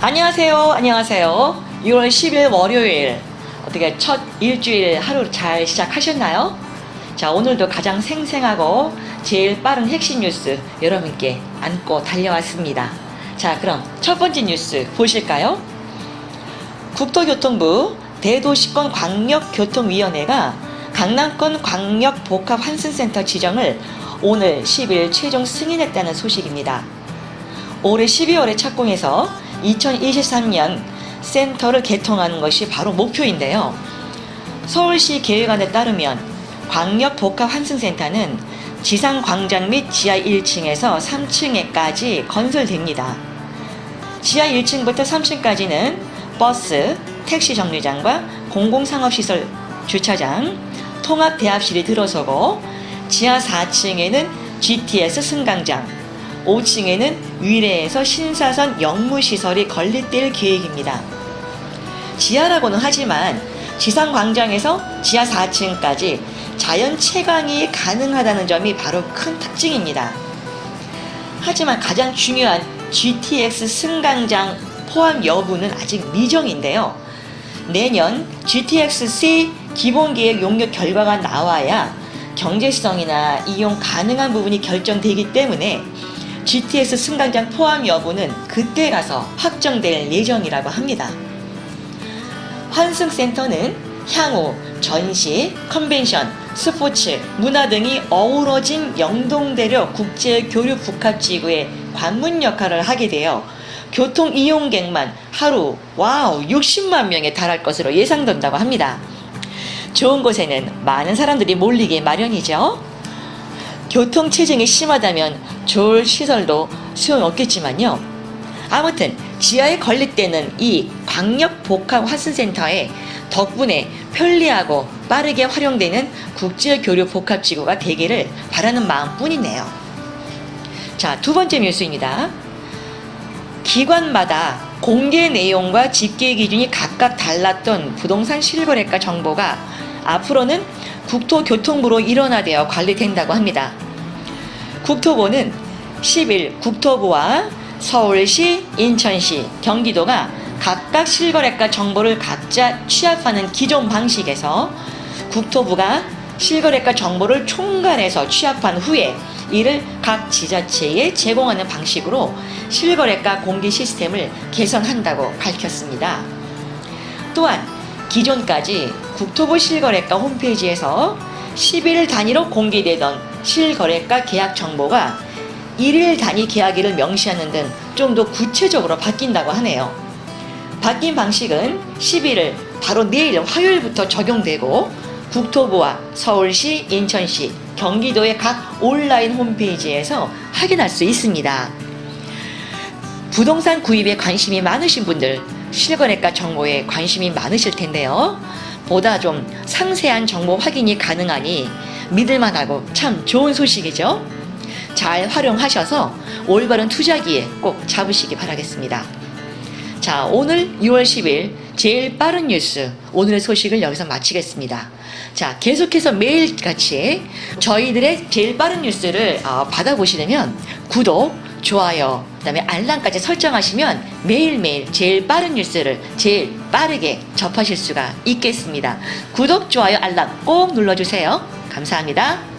안녕하세요. 안녕하세요. 6월 10일 월요일. 어떻게 첫 일주일 하루 잘 시작하셨나요? 자, 오늘도 가장 생생하고 제일 빠른 핵심 뉴스 여러분께 안고 달려왔습니다. 자, 그럼 첫 번째 뉴스 보실까요? 국토교통부 대도시권 광역교통위원회가 강남권 광역복합환승센터 지정을 오늘 10일 최종 승인했다는 소식입니다. 올해 12월에 착공해서 2023년 센터를 개통하는 것이 바로 목표인데요. 서울시 계획안에 따르면 광역 복합 환승센터는 지상 광장 및 지하 1층에서 3층에까지 건설됩니다. 지하 1층부터 3층까지는 버스, 택시 정류장과 공공상업시설 주차장, 통합대합실이 들어서고 지하 4층에는 GTS 승강장, 5층에는 위례에서 신사선 영무시설이 건립될 계획입니다. 지하라고는 하지만 지상광장에서 지하 4층까지 자연 채광이 가능하다는 점이 바로 큰 특징입니다. 하지만 가장 중요한 GTX 승강장 포함 여부는 아직 미정인데요. 내년 GTX-C 기본 계획 용역 결과가 나와야 경제성이나 이용 가능한 부분이 결정되기 때문에 GTX 승강장 포함 여부는 그때 가서 확정될 예정이라고 합니다. 환승센터는 향후 전시, 컨벤션, 스포츠, 문화 등이 어우러진 영동대로 국제교류 복합지구의 관문 역할을 하게 되어 교통 이용객만 하루 와우 60만 명에 달할 것으로 예상된다고 합니다. 좋은 곳에는 많은 사람들이 몰리게 마련이죠. 교통 체증이 심하다면 좋을 시설도 소용없겠지만요. 아무튼 지하에 건립되는 이 광역 복합 환승센터에 덕분에 편리하고 빠르게 활용되는 국제 교류 복합 지구가 되기를 바라는 마음뿐이네요. 자, 두 번째 뉴스입니다. 기관마다 공개 내용과 집계 기준이 각각 달랐던 부동산 실거래가 정보가 앞으로는 국토교통부로 일원화되어 관리된다고 합니다. 국토부는 10일 국토부와 서울시, 인천시, 경기도가 각각 실거래가 정보를 각자 취합하는 기존 방식에서 국토부가 실거래가 정보를 총괄해서 취합한 후에 이를 각 지자체에 제공하는 방식으로 실거래가 공개 시스템을 개선한다고 밝혔습니다. 또한 기존까지 국토부 실거래가 홈페이지에서 10일 단위로 공개되던 실거래가 계약 정보가 1일 단위 계약일을 명시하는 등 좀 더 구체적으로 바뀐다고 하네요. 바뀐 방식은 10일을 바로 내일 화요일부터 적용되고 국토부와 서울시, 인천시, 경기도의 각 온라인 홈페이지에서 확인할 수 있습니다. 부동산 구입에 관심이 많으신 분들 실거래가 정보에 관심이 많으실 텐데요. 보다 좀 상세한 정보 확인이 가능하니 믿을만하고 참 좋은 소식이죠. 잘 활용하셔서 올바른 투자기에 꼭 잡으시기 바라겠습니다. 자, 오늘 6월 10일 제일 빠른 뉴스 오늘의 소식을 여기서 마치겠습니다. 자, 계속해서 매일같이 저희들의 제일 빠른 뉴스를 어, 받아보시려면 구독, 좋아요, 그다음에 알람까지 설정하시면 매일매일 제일 빠른 뉴스를 제일 빠르게 접하실 수가 있겠습니다. 구독, 좋아요, 알람 꼭 눌러주세요. 감사합니다.